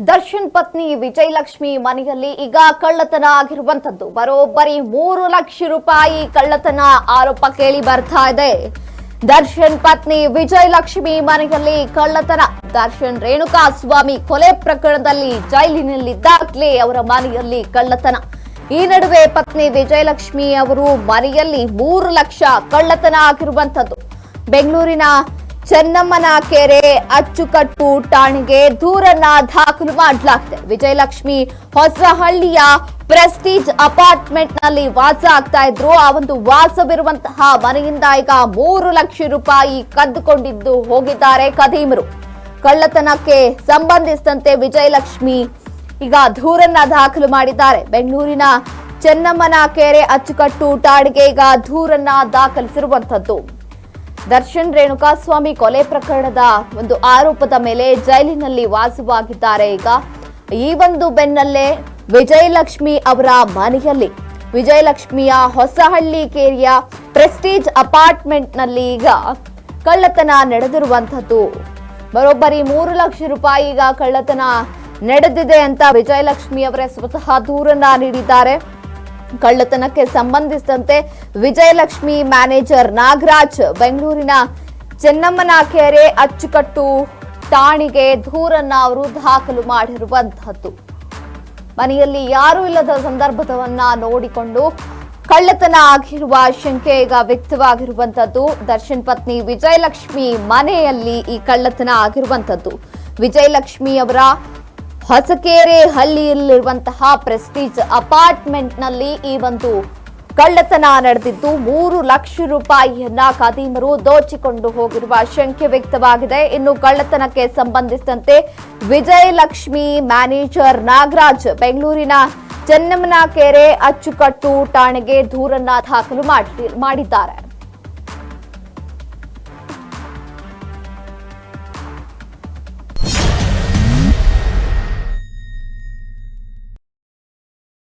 ದರ್ಶನ್ ಪತ್ನಿ ವಿಜಯಲಕ್ಷ್ಮಿ ಮನೆಯಲ್ಲಿ ಈಗ ಕಳ್ಳತನ ಆಗಿರುವಂತದ್ದು ಬರೋಬ್ಬರಿ ಮೂರು ಲಕ್ಷ ರೂಪಾಯಿ ಕಳ್ಳತನ ಆರೋಪ ಕೇಳಿ ಬರ್ತಾ ಇದೆ. ದರ್ಶನ್ ಪತ್ನಿ ವಿಜಯಲಕ್ಷ್ಮಿ ಮನೆಯಲ್ಲಿ ಕಳ್ಳತನ. ದರ್ಶನ್ ರೇಣುಕಾ ಸ್ವಾಮಿ ಕೊಲೆ ಪ್ರಕರಣದಲ್ಲಿ ಜೈಲಿನಲ್ಲಿದ್ದಾಗಲೇ ಅವರ ಮನೆಯಲ್ಲಿ ಕಳ್ಳತನ. ಈ ನಡುವೆ ಪತ್ನಿ ವಿಜಯಲಕ್ಷ್ಮಿ ಅವರು ಮನೆಯಲ್ಲಿ ಮೂರು ಲಕ್ಷ ಕಳ್ಳತನ ಆಗಿರುವಂತದ್ದು ಬೆಂಗಳೂರಿನ ಚೆನ್ನಮ್ಮನ ಕೆರೆ ಅಚ್ಚುಕಟ್ಟು ಠಾಣೆಗೆ ದೂರನ್ನ ದಾಖಲು ಮಾಡಲಾಗಿದೆ. ವಿಜಯಲಕ್ಷ್ಮಿ ಹೊಸಹಳ್ಳಿಯ ಪ್ರೆಸ್ಟೀಜ್ ಅಪಾರ್ಟ್ಮೆಂಟ್ನಲ್ಲಿ ವಾಸ ಆಗ್ತಾ ಇದ್ರು. ಆ ಒಂದು ವಾಸವಿರುವಂತಹ ಮನೆಯಿಂದ ಈಗ ಮೂರು ಲಕ್ಷ ರೂಪಾಯಿ ಕದ್ದುಕೊಂಡಿದ್ದು ಹೋಗಿದ್ದಾರೆ ಕದೀಮರು ಕಳ್ಳತನಕ್ಕೆ ಸಂಬಂಧಿಸಿದಂತೆ ವಿಜಯಲಕ್ಷ್ಮಿ ಈಗ ದೂರನ್ನ ದಾಖಲು ಮಾಡಿದ್ದಾರೆ. ಬೆಂಗಳೂರಿನ ಚೆನ್ನಮ್ಮನ ಕೆರೆ ಅಚ್ಚುಕಟ್ಟು ಠಾಣೆಗೆ ಈಗ ದೂರನ್ನ ದಾಖಲಿಸಿರುವಂತದ್ದು ದರ್ಶನ್ ರೇಣುಕಾಸ್ವಾಮಿ ಕೊಲೆ ಪ್ರಕರಣದ ಒಂದು ಆರೋಪದ ಮೇಲೆ ಜೈಲಿನಲ್ಲಿ ವಾಸವಾಗಿದ್ದಾರೆ. ಈಗ ಈ ಒಂದು ಬೆನ್ನಲ್ಲೇ ವಿಜಯಲಕ್ಷ್ಮಿ ಅವರ ಮನೆಯಲ್ಲಿ, ವಿಜಯಲಕ್ಷ್ಮಿಯ ಹೊಸಹಳ್ಳಿ ಕೇರಿಯ ಪ್ರೆಸ್ಟೀಜ್ ಅಪಾರ್ಟ್ಮೆಂಟ್ನಲ್ಲಿ ಈಗ ಕಳ್ಳತನ ನಡೆದಿರುವಂಥದ್ದು. ಬರೋಬ್ಬರಿ ಮೂರು ಲಕ್ಷ ರೂಪಾಯಿ ಈಗ ಕಳ್ಳತನ ನಡೆದಿದೆ ಅಂತ ವಿಜಯಲಕ್ಷ್ಮಿ ಅವರೇ ಸ್ವತಃ ದೂರನ್ನ ನೀಡಿದ್ದಾರೆ. ಕಳ್ಳತನಕ್ಕೆ ಸಂಬಂಧಿಸಿದಂತೆ ವಿಜಯಲಕ್ಷ್ಮಿ ಮ್ಯಾನೇಜರ್ ನಾಗರಾಜ್ ಬೆಂಗಳೂರಿನ ಚೆನ್ನಮ್ಮನ ಕೆರೆ ಅಚ್ಚುಕಟ್ಟು ಠಾಣೆಗೆ ದೂರನ್ನ ಅವರು ದಾಖಲು ಮಾಡಿರುವಂತಹದ್ದು. ಮನೆಯಲ್ಲಿ ಯಾರೂ ಇಲ್ಲದ ಸಂದರ್ಭವನ್ನ ನೋಡಿಕೊಂಡು ಕಳ್ಳತನ ಆಗಿರುವ ಶಂಕೆ ಈಗ ವ್ಯಕ್ತವಾಗಿರುವಂತದ್ದು. ದರ್ಶನ್ ಪತ್ನಿ ವಿಜಯಲಕ್ಷ್ಮಿ ಮನೆಯಲ್ಲಿ ಈ ಕಳ್ಳತನ ಆಗಿರುವಂತದ್ದು. ವಿಜಯಲಕ್ಷ್ಮಿ ಅವರ ಹೊಸಕೆರೆ ಹಳ್ಳಿಯಲ್ಲಿರುವಂತಹ ಪ್ರೆಸ್ಟೀಜ್ ಅಪಾರ್ಟ್ಮೆಂಟ್ನಲ್ಲಿ ಈ ಒಂದು ಕಳ್ಳತನ ನಡೆದಿದ್ದು ಮೂರು ಲಕ್ಷ ರೂಪಾಯಿಯನ್ನ ಖಾದೀಮರು ದೋಚಿಕೊಂಡು ಹೋಗಿರುವ ಶಂಕೆ ವ್ಯಕ್ತವಾಗಿದೆ. ಇನ್ನು ಕಳ್ಳತನಕ್ಕೆ ಸಂಬಂಧಿಸಿದಂತೆ ವಿಜಯಲಕ್ಷ್ಮಿ ಮ್ಯಾನೇಜರ್ ನಾಗರಾಜ್ ಬೆಂಗಳೂರಿನ ಚೆನ್ನಮ್ಮನ ಕೆರೆ ಅಚ್ಚುಕಟ್ಟು ಠಾಣೆಗೆ ದೂರನ್ನ ದಾಖಲು ಮಾಡಿ- ಮಾಡಿದ್ದಾರೆ.